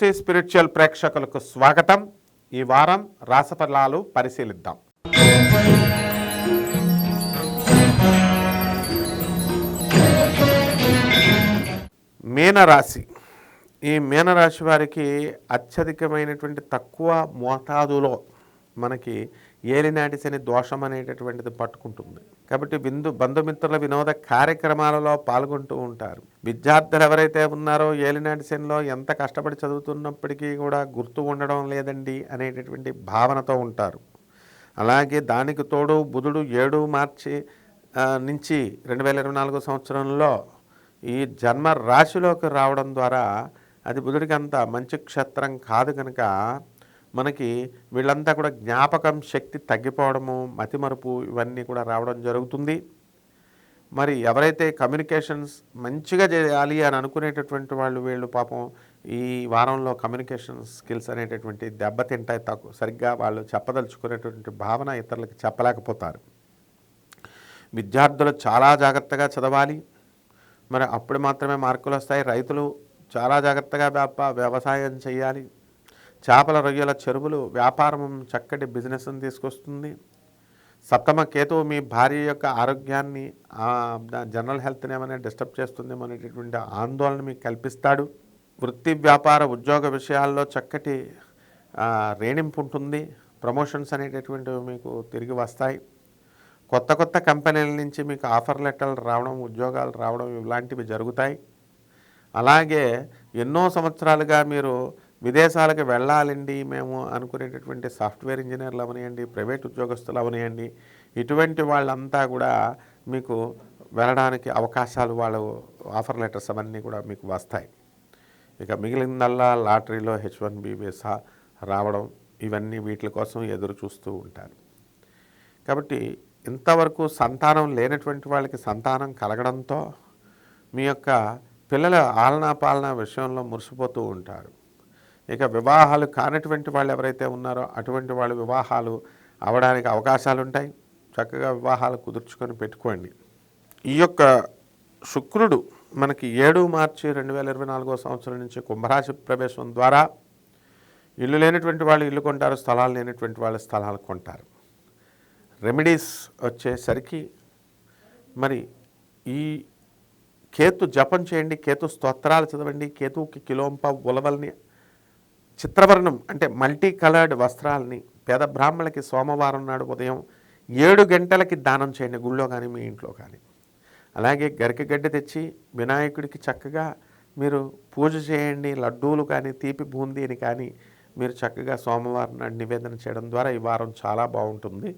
TV spiritual ప్రేక్షకులకు స్వాగతం. ఈ వారం రాసఫలాలు పరిశీలిద్దాం. మీనరాశి. ఈ మీనరాశి వారికి అత్యధికమైనటువంటి తక్కువ మోతాదులో మనకి ఏలినాటి శని దోషం అనేటటువంటిది పట్టుకుంటుంది. కాబట్టి బిందు బంధుమిత్రుల వినోద కార్యక్రమాలలో పాల్గొంటూ ఉంటారు. విద్యార్థులు ఎవరైతే ఉన్నారో ఏలినాటి శనిలో ఎంత కష్టపడి చదువుతున్నప్పటికీ కూడా గుర్తు ఉండడం లేదండి అనేటటువంటి భావనతో ఉంటారు. అలాగే దానికి తోడు బుధుడు ఏడు మార్చి నుంచి రెండు వేల ఇరవై నాలుగో సంవత్సరంలో ఈ జన్మ రాశిలోకి రావడం ద్వారా అది బుధుడికి అంత మంచి క్షేత్రం కాదు కనుక మనకి వీళ్ళంతా కూడా జ్ఞాపకం శక్తి తగ్గిపోవడము మతిమరుపు ఇవన్నీ కూడా రావడం జరుగుతుంది. మరి ఎవరైతే కమ్యూనికేషన్స్ మంచిగా చేయాలి అని అనుకునేటటువంటి వాళ్ళు వీళ్ళు పాపం ఈ వారంలో కమ్యూనికేషన్ స్కిల్స్ అనేటటువంటి దెబ్బతింటాయి తక్కువ సరిగ్గా వాళ్ళు చెప్పదలుచుకునేటువంటి భావన ఇతరులకు చెప్పలేకపోతారు. విద్యార్థులు చాలా జాగ్రత్తగా చదవాలి. మరి అప్పుడు మాత్రమే మార్కులు వస్తాయి రైతులు చాలా జాగ్రత్తగా వ్యాప వ్యవసాయం చేయాలి. చేపల రొయ్యల చెరువులు వ్యాపారం చక్కటి బిజినెస్ని తీసుకొస్తుంది. సప్తమ కేతువు మీ భార్య యొక్క ఆరోగ్యాన్ని జనరల్ హెల్త్ని ఏమైనా డిస్టర్బ్ చేస్తుందేమో అనేటటువంటి ఆందోళన మీకు కల్పిస్తాడు. వృత్తి వ్యాపార ఉద్యోగ విషయాల్లో చక్కటి రేణింపు ఉంటుంది. ప్రమోషన్స్ అనేటటువంటివి మీకు తిరిగి వస్తాయి. కొత్త కొత్త కంపెనీల నుంచి మీకు ఆఫర్ లెటర్లు రావడం ఉద్యోగాలు రావడం ఇలాంటివి జరుగుతాయి. అలాగే ఎన్నో సంవత్సరాలుగా మీరు విదేశాలకు వెళ్ళాలండి మేము అనుకునేటటువంటి సాఫ్ట్వేర్ ఇంజనీర్లు అవనియండి ప్రైవేట్ ఉద్యోగస్తులు అవనియండి ఇటువంటి వాళ్ళంతా కూడా మీకు వెళ్ళడానికి అవకాశాలు వాళ్ళు ఆఫర్ లెటర్స్ అవన్నీ కూడా మీకు వస్తాయి. ఇక మిగిలిందల్లా లాటరీలో హెచ్ వన్ బి వీసా రావడం ఇవన్నీ వీటి కోసం ఎదురు చూస్తూ ఉంటారు. కాబట్టి ఇంతవరకు సంతానం లేనటువంటి వాళ్ళకి సంతానం కలగడంతో మీ యొక్క పిల్లల ఆలనా పాలన విషయంలో మురిసిపోతూ ఉంటారు. ఇక వివాహాలు కానటువంటి వాళ్ళు ఎవరైతే ఉన్నారో అటువంటి వాళ్ళు వివాహాలు అవడానికి అవకాశాలు ఉంటాయి చక్కగా వివాహాలు కుదుర్చుకొని పెట్టుకోండి. ఈ యొక్క శుక్రుడు మనకి ఏడు మార్చి రెండు వేల ఇరవై నాలుగో సంవత్సరం నుంచి కుంభరాశి ప్రవేశం ద్వారా ఇల్లు లేనటువంటి వాళ్ళు ఇల్లు కొంటారు స్థలాలు లేనటువంటి వాళ్ళు స్థలాలు కొంటారు. రెమెడీస్ వచ్చేసరికి మరి ఈ కేతు జపం చేయండి కేతు స్తోత్రాలు చదవండి కేతువుకి కిలోంప ఉలవల్ని చిత్రవర్ణం అంటే మల్టీ కలర్డ్ వస్త్రాలని పేద బ్రాహ్మణులకి సోమవారం నాడు ఉదయం ఏడు గంటలకి దానం చేయండి గుళ్ళో కానీ మీ ఇంట్లో కానీ. అలాగే గరికగడ్డ తెచ్చి వినాయకుడికి చక్కగా మీరు పూజ చేయండి లడ్డూలు కానీ తీపి బూందీని కానీ మీరు చక్కగా సోమవారం నాడు నివేదన చేయడం ద్వారా ఈ వారం చాలా బాగుంటుంది.